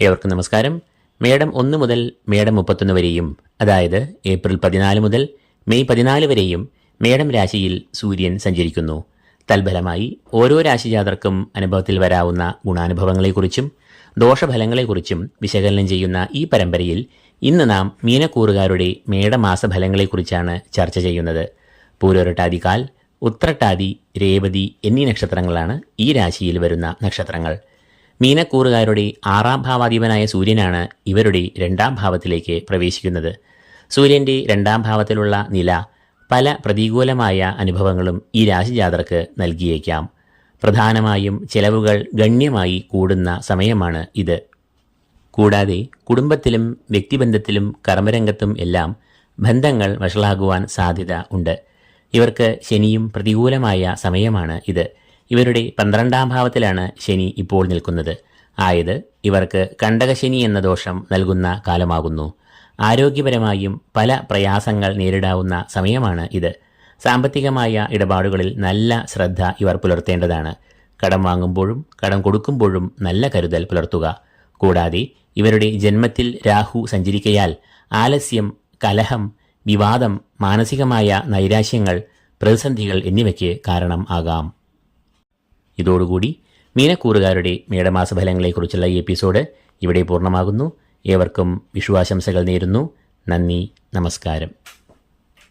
ഏവർക്കും നമസ്കാരം. മേടം ഒന്ന് മുതൽ മേടം മുപ്പത്തൊന്ന് വരെയും അതായത് ഏപ്രിൽ പതിനാല് മുതൽ മെയ് പതിനാല് വരെയും മേടം രാശിയിൽ സൂര്യൻ സഞ്ചരിക്കുന്നു. തൽഫലമായി ഓരോ രാശിജാതർക്കും അനുഭവത്തിൽ വരാവുന്ന ഗുണാനുഭവങ്ങളെക്കുറിച്ചും ദോഷഫലങ്ങളെക്കുറിച്ചും വിശകലനം ചെയ്യുന്ന ഈ പരമ്പരയിൽ ഇന്ന് നാം മീനക്കൂറുകാരുടെ മേടമാസഫലങ്ങളെക്കുറിച്ചാണ് ചർച്ച ചെയ്യുന്നത്. പൂരോരട്ടാതികാൽ ഉത്രട്ടാതി രേവതി എന്നീ നക്ഷത്രങ്ങളാണ് ഈ രാശിയിൽ വരുന്ന നക്ഷത്രങ്ങൾ. മീനക്കൂറുകാരുടെ ആറാം ഭാവാധിപനായ സൂര്യനാണ് ഇവരുടെ രണ്ടാം ഭാവത്തിലേക്ക് പ്രവേശിക്കുന്നത്. സൂര്യന്റെ രണ്ടാം ഭാവത്തിലുള്ള നില പല പ്രതികൂലമായ അനുഭവങ്ങളും ഈ രാശിജാതർക്ക് നൽകിയേക്കാം. പ്രധാനമായും ചെലവുകൾ ഗണ്യമായി കൂടുന്ന സമയമാണ് ഇത്. കൂടാതെ കുടുംബത്തിലും വ്യക്തിബന്ധത്തിലും കർമ്മരംഗത്തും എല്ലാം ബന്ധങ്ങൾ വഷളാകുവാൻ സാധ്യത ഉണ്ട്. ഇവർക്ക് ശനിയും പ്രതികൂലമായ സമയമാണ് ഇത്. ഇവരുടെ പന്ത്രണ്ടാം ഭാവത്തിലാണ് ശനി ഇപ്പോൾ നിൽക്കുന്നത്. ആയത് ഇവർക്ക് കണ്ടകശനി എന്ന ദോഷം നൽകുന്ന കാലമാകുന്നു. ആരോഗ്യപരമായും പല പ്രയാസങ്ങൾ നേരിടാവുന്ന സമയമാണ് ഇത്. സാമ്പത്തികമായ ഇടപാടുകളിൽ നല്ല ശ്രദ്ധ ഇവർ പുലർത്തേണ്ടതാണ്. കടം വാങ്ങുമ്പോഴും കടം കൊടുക്കുമ്പോഴും നല്ല കരുതൽ പുലർത്തുക. കൂടാതെ ഇവരുടെ ജന്മത്തിൽ രാഹു സഞ്ചരിക്കയാൽ ആലസ്യം കലഹം വിവാദം മാനസികമായ നൈരാശ്യങ്ങൾ പ്രതിസന്ധികൾ എന്നിവയ്ക്ക് കാരണം ആകാം. ഇതോടുകൂടി മീനക്കൂറുകാരുടെ മേടമാസ ഫലങ്ങളെക്കുറിച്ചുള്ള ഈ എപ്പിസോഡ് ഇവിടെ പൂർണമാകുന്നു. ഏവർക്കും വിഷുവാശംസകൾ നേരുന്നു. നന്ദി നമസ്കാരം.